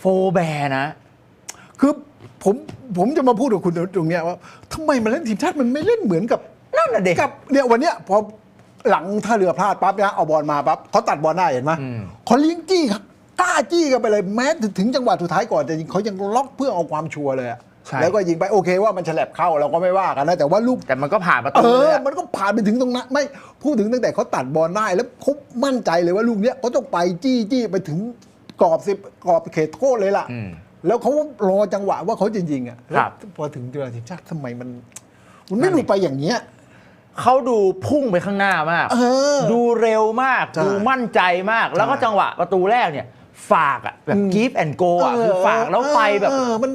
โฟแบร์นะ คือผมผมจะมาพูดกับคุณตรงเนี้ยว่าทำไมมันเล่นทีมชาติมันไม่เล่นเหมือนกับนั่นน่ะเด็กกับเนี่ยวันเนี้ยพอหลังท่าเรือพลาดปั๊บนะเอาบอลมาปั๊บเขาตัดบอลได้เห็นไหมอืมเขาเลี้ยงจี้ครับกล้าจี้กันไปเลยแม้ถึงจังหวะสุดท้ายก่อนจะยิงเขายังล็อกเพื่อเอาความชัวร์เลยอะใช่แล้วก็ยิงไปโอเคว่ามันฉลับเข้าเราก็ไม่ว่ากันนะแต่ว่าลูกแต่มันก็ผ่านประเอตูเลยออะมันก็ผ่านไปถึงตรงนั้นไม่พูดถึงตั้งแต่เขาตัดบอลได้แล้วเขามั่นใจเลยว่าลูกเนี้ยเขาต้องไปจี้จี้ไปถึง กรอบสิบกรอบเขตโทษเลยล่ะ อืม แล้วเขารอจังหวะว่าเขาจะยิงอะครับแล้วพอถึงเวลาทีมชาติทำไมมัน มันไม่ดูไปอย่างเงี้ย เขาดูพุ่งไปข้างหน้ามาก เออดูเร็วมาก ใช่ดูมั่นใจมาก แล้วก็ใช่จังหวะประตูแรกเนี่ย ฝากอะแบบอืม กีฟแอนโกอะคือฝากแล้วไปแบบ เออมัน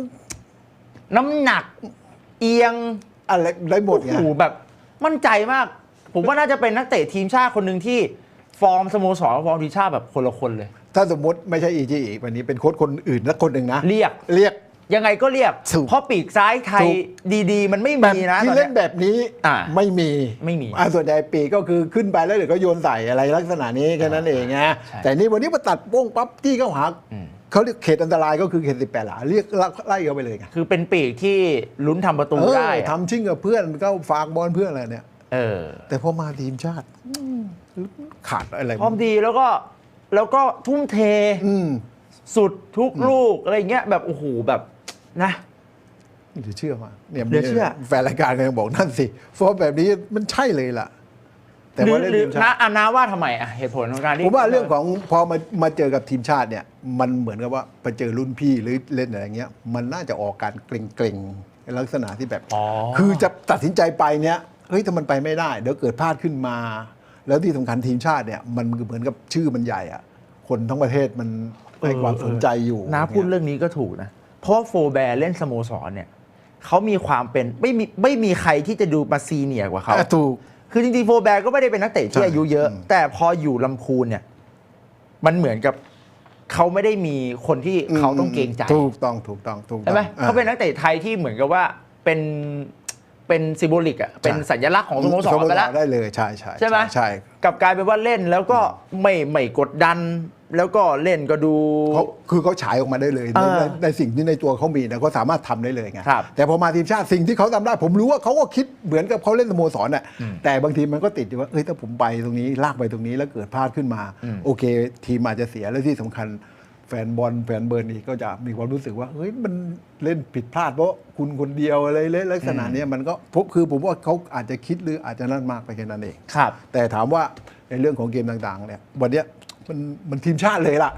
น้ำหนัก เอียงอะไรได้หมดโอ้ไงโหแบบมั่นใจมาก ผมว่าน่าจะเป็นนักเตะทีมชาติคนหนึ่งที่ฟอร์มสโมสรกับฟอร์มทีมชาติแบบคนละคนเลย ถ้าสมมติไม่ใช่อีจีอีกวันนี้เป็นโค้ชคนอื่นสักคนหนึ่งนะเรียก เรียก ยังไงก็เรียก ถูกเพราะปีกซ้ายไทยถูกดีๆ มันไม่แบบมีนะที่ตอนเล่เนี้นย แบบนี้อ่าไม่มีไม่มีอ่าส่วนใหญ่ปีกก็คือขึ้นไปแล้วเดี๋ยวก็โยนใส่อะไรลักษณะนี้แค่นั้นเองไงใช่แต่นี่วันนี้มาตัดโป้งปั๊บที่เข้าหาอืม เขาเรียกเขตอันตรายก็คือเขตสิบแปดหลาเรียกไล่เขาไปเลยไงคือเป็นปีกที่ลุ้นทำประตูเออได้อะทำชิ่งกับเพื่อนก็ฝากบอลเพื่อนอะไรเนี่ย เออแต่พอมาทีมชาติอืมขาดอะไร พร้อมดีแล้วก็ แล้วก็ทุ่มเทอืมสุดทุกลูกอะไรเงี้ยแบบโอ้โหแบบนะเดี๋ยวเชื่อมาเนี่ยเหลือเชื่อแฟนรายการก็ยังบอกนั่นสิฟอร์มแบบนี้มันใช่เลยล่ะ แต่หรือว่าเล่นหรือทีมชานะติอานาว่าทำไมอะเหตุผลของการที่ผมว่าเรื่องของพอมามาเจอกับทีมชาติเนี่ย มันเหมือนกับว่าไปเจอรุ่นพี่หรือเล่นอะไรอย่างเงี้ย มันน่าจะออกการเกรงๆในลักษณะที่แบบอ๋อคือจะตัดสินใจไปเนี่ยเฮ้ยถ้ามันไปไม่ได้ เดี๋ยวเกิดพลาดขึ้นมา แล้วที่สำคัญทีมชาติเนี่ยมันเหมือนกับชื่อมันใหญ่อะคนทั้งประเทศมันให้ความสนใจอยู่นะพูดเรื่องนี้ก็ถูกนะเพราะว่าโฟแบร์เล่นสโมสรเนี่ยเขามีความเป็นไม่มีไม่มีใครที่จะดูมาซีเนียร์กว่าเขาอะถูกคือจริงๆโฟแบร์ก็ไม่ได้เป็นนักเตะที่ใช่อายุเยอะอืมแต่พออยู่ลำพูนเนี่ย มันเหมือนกับเขาไม่ได้มีคนที่เขาต้องเกรงใจถูกต้องถูกต้องถูกต้องใช่ไหมอ่เขาเป็นนักเตะไทยที่เหมือนกับว่าเป็น เป็นซิมโบลิกอะเป็นสัญลักษณ์ของสโมสรไปแล้วได้เลยใช่ใช่ใช่ไหมใช่กลับกลายเป็นว่าเล่นแล้วก็ไม่ไม่กดดัน แล้วก็เล่นก็ดูเขาคือเขาฉายออกมาได้เลยในเออในในสิ่งที่ในตัวเขามีนะเขาสามารถทำได้เลยไงครับแต่พอมาทีมชาติสิ่งที่เขาทำได้ ผมรู้ว่าเขาก็คิดเหมือนกับเขาเล่นสโมสรน่ะแต่บางทีมันก็ติดอยู่ว่าเอ้ยถ้าผมไปตรงนี้ลากไปตรงนี้แล้วเกิดพลาดขึ้นมา โอเค ทีมอาจจะเสียและที่สำคัญ แฟนบอลแฟนเบิร์นอีกก็จะมีความรู้สึกว่าเฮ้ยมันเล่นผิดพลาดเพราะคุณคนเดียวอะไรเล่นลักษณะเนี้ยมันก็พบคือผมว่าเขาอาจจะคิดหรืออาจจะนั่นมากไปแค่นั้นเองครับ แต่ถามว่าในเรื่องของเกมต่างๆเนี่ยวันเนี้ยมันมันทีมชาติเลยล่ะ